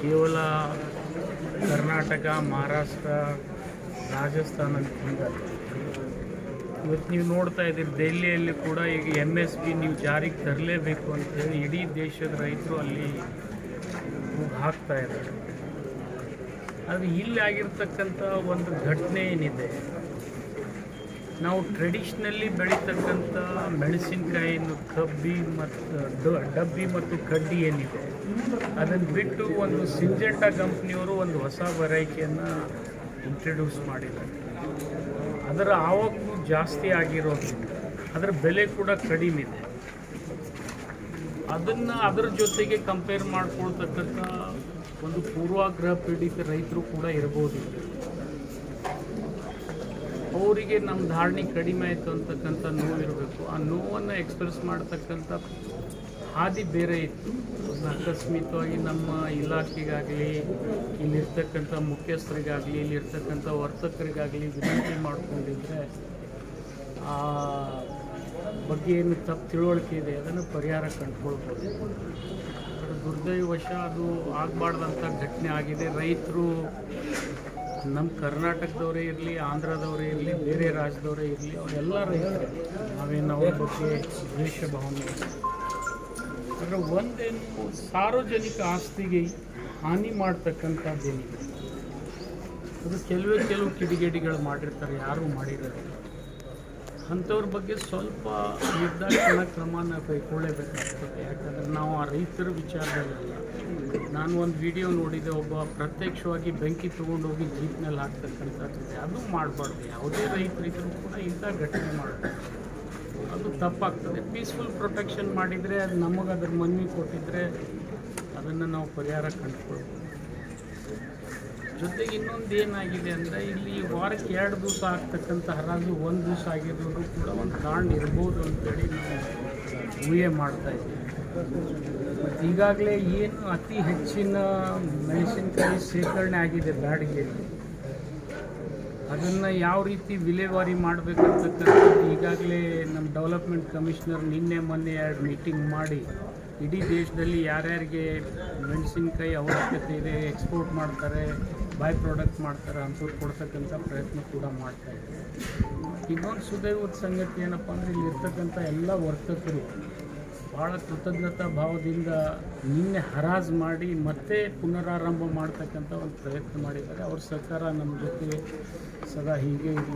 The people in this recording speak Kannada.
ಕೇವಲ ಕರ್ನಾಟಕ, ಮಹಾರಾಷ್ಟ್ರ, ರಾಜಸ್ಥಾನ ಅಂತ ಇವತ್ತು ನೀವು ನೋಡ್ತಾ ಇದ್ದೀರಿ, ದೆಹಲಿಯಲ್ಲಿ ಕೂಡ ಈಗ ಎಂ ಎಸ್ ಪಿ ನೀವು ಜಾರಿಗೆ ತರಲೇಬೇಕು ಅಂತೇಳಿ ಇಡೀ ದೇಶದ ರೈತರು ಅಲ್ಲಿ ಹಾಕ್ತಾ ಇದ್ದಾರೆ. ಆದರೆ ಇಲ್ಲಿ ಆಗಿರ್ತಕ್ಕಂಥ ಒಂದು ಘಟನೆ ಏನಿದೆ ನಾವು ಟ್ರೆಡಿಷ್ನಲ್ಲಿ ಬೆಳೀತಕ್ಕಂಥ ಮೆಣಸಿನ್ಕಾಯಿನ ಕಬ್ಬಿ ಮತ್ತು ಡಬ್ಬಿ ಮತ್ತು ಕಡ್ಡಿ ಏನಿದೆ ಅದನ್ನು ಬಿಟ್ಟು ಒಂದು ಸಿಂಜೆಂಟಾ ಕಂಪ್ನಿಯವರು ಒಂದು ಹೊಸ ವೆರೈಟಿಯನ್ನು ಇಂಟ್ರಡ್ಯೂಸ್ ಮಾಡಿದ್ದಾರೆ ಅದರ ಆವಾಗೂ ಜಾಸ್ತಿ ಆಗಿರೋದ್ರಿಂದ ಅದರ ಬೆಲೆ ಕೂಡ ಕಡಿಮೆ ಇದೆ ಅದನ್ನು ಅದರ ಜೊತೆಗೆ ಕಂಪೇರ್ ಮಾಡ್ಕೊಳ್ತಕ್ಕಂಥ ಒಂದು ಪೂರ್ವಾಗ್ರಹ ಪೀಡಿತ ರೈತರು ಕೂಡ ಇರ್ಬೋದು. ಅವರಿಗೆ ನಮ್ಮ ಧಾರಣೆ ಕಡಿಮೆ ಆಯಿತು ಅಂತಕ್ಕಂಥ ನೋವಿರಬೇಕು ಆ ನೋವನ್ನು ಎಕ್ಸ್ಪ್ರೆಸ್ ಮಾಡ್ತಕ್ಕಂಥ ಹಾದಿ ಬೇರೆ ಇತ್ತು. ಅಕಸ್ಮಿತವಾಗಿ ನಮ್ಮ ಇಲಾಖೆಗಾಗಲಿ, ಇಲ್ಲಿರ್ತಕ್ಕಂಥ ಮುಖ್ಯಸ್ಥರಿಗಾಗಲಿ, ಇಲ್ಲಿರ್ತಕ್ಕಂಥ ವರ್ತಕರಿಗಾಗಲಿ ವಿನಂತಿ ಮಾಡಿಕೊಂಡಿದ್ರೆ ಆ ಬಗ್ಗೆ ಏನು ತಪ್ಪು ತಿಳುವಳಿಕೆ ಇದೆ, ಅದನ್ನು ಪರಿಹಾರ ಕಂಡುಕೊಳ್ಬೋದು. ದುರ್ದೈವಶ, ಅದು ಆಗಬಾರ್ದಂಥ ಘಟನೆ ಆಗಿದೆ. ರೈತರು ನಮ್ಮ ಕರ್ನಾಟಕದವರೇ ಇರಲಿ, ಆಂಧ್ರದವರೇ ಇರಲಿ, ಬೇರೆ ರಾಜ್ಯದವರೇ ಇರಲಿ ಅವರೆಲ್ಲ ರೈತರು ನಾವೇನು ಅವ್ರ ಬಗ್ಗೆ ದ್ವೇಷ ಭಾವನೆ ಅಂದರೆ ಒಂದೇನು ಸಾರ್ವಜನಿಕ ಆಸ್ತಿಗೆ ಹಾನಿ ಮಾಡ್ತಕ್ಕಂಥದ್ದೇನಿದೆ. ಅದು ಕೆಲವೇ ಕೆಲವು ಕಿಡಿಗೇಡಿಗಳು ಮಾಡಿರ್ತಾರೆ, ಯಾರೂ ಮಾಡಿರೋದಿಲ್ಲ. ಅಂಥವ್ರ ಬಗ್ಗೆ ಸ್ವಲ್ಪ ನಿರ್ದಾಕ್ಷಿಣ ಕ್ರಮನ ಕೈಗೊಳ್ಳೇಬೇಕಾಗ್ತದೆ ಯಾಕಂದರೆ ನಾವು ಆ ರೈತರ ವಿಚಾರದಲ್ಲ ನಾನು ಒಂದು ವಿಡಿಯೋ ನೋಡಿದೆ, ಒಬ್ಬ ಪ್ರತ್ಯಕ್ಷವಾಗಿ ಬೆಂಕಿ ತೊಗೊಂಡೋಗಿ ಜೀಪ್ನಲ್ಲಿ ಹಾಕ್ತಕ್ಕಂಥದ್ದು ಅದು ಮಾಡಬಾರ್ದು. ಯಾವುದೇ ರೈತರಿದ್ದರೂ ಕೂಡ ಇಂಥ ಘಟನೆ ಮಾಡಬಾರ್ದು. ಅದು ತಪ್ಪಾಗ್ತದೆ. ಪೀಸ್ಫುಲ್ ಪ್ರೊಟೆಕ್ಷನ್ ಮಾಡಿದರೆ ಅದು ನಮಗೆ ಅದ್ರ ಮನವಿ ಕೊಟ್ಟಿದ್ದರೆ ಅದನ್ನು ನಾವು ಪರಿಹಾರ ಕಂಡುಕೊಳ್ಬೋದು. ಜೊತೆಗೆ ಇನ್ನೊಂದು ಏನಾಗಿದೆ ಅಂದರೆ ಇಲ್ಲಿ ವಾರಕ್ಕೆ ಎರಡು ದಿವಸ ಆಗ್ತಕ್ಕಂಥ ಹರಾಜು, ಒಂದು ದಿವಸ ಆಗಿರೋದು ಕೂಡ ಒಂದು ಕಾರಣ ಇರ್ಬೋದು ಅಂತೇಳಿ ನಾವು ಊಹೆ ಮಾಡ್ತಾ ಇದ್ದೀವಿ. ಮತ್ತು ಈಗಾಗಲೇ ಏನು ಅತಿ ಹೆಚ್ಚಿನ ಮೆಣಸಿನಕಾಯಿ ಶೇಖರಣೆ ಆಗಿದೆ ಬ್ಯಾಡಿಗೆಯಲ್ಲಿ ಅದನ್ನು ಯಾವ ರೀತಿ ವಿಲೇವಾರಿ ಮಾಡಬೇಕಂತಕ್ಕಂಥದ್ದು ಈಗಾಗಲೇ ನಮ್ಮ ಡೆವಲಪ್ಮೆಂಟ್ ಕಮಿಷನರ್ ನಿನ್ನೆ ಮೊನ್ನೆ ಎರಡು ಮೀಟಿಂಗ್ ಮಾಡಿ, ಇಡೀ ದೇಶದಲ್ಲಿ ಯಾರ್ಯಾರಿಗೆ ಮೆಣಸಿನಕಾಯಿ ಅವಶ್ಯಕತೆ ಇದೆ, ಎಕ್ಸ್ಪೋರ್ಟ್ ಮಾಡ್ತಾರೆ ಬೈ ಪ್ರಾಡಕ್ಟ್ ಮಾಡ್ತಾರೆ ಅಂಥವ್ರು ಕೊಡ್ತಕ್ಕಂಥ ಪ್ರಯತ್ನ ಕೂಡ ಮಾಡ್ತಾ ಇದ್ದಾರೆ. ಇನ್ನೊಂದು ಸುದೈವದ ಸಂಗತಿ ಏನಪ್ಪ ಅಂದರೆ ಇಲ್ಲಿ ಇರ್ತಕ್ಕಂಥ ಎಲ್ಲ ವರ್ತಕರು ಭಾಳ ಕೃತಜ್ಞತಾ ಭಾವದಿಂದ ನಿನ್ನೆ ಹರಾಜು ಮಾಡಿ ಮತ್ತೆ ಪುನರಾರಂಭ ಮಾಡ್ತಕ್ಕಂಥ ಒಂದು ಪ್ರಯತ್ನ ಮಾಡಿದ್ದಾರೆ. ಅವ್ರ ಸರ್ಕಾರ ನಮ್ಮ ಜೊತೆ ಸದಾ ಹೀಗೆ ಇರಲಿ.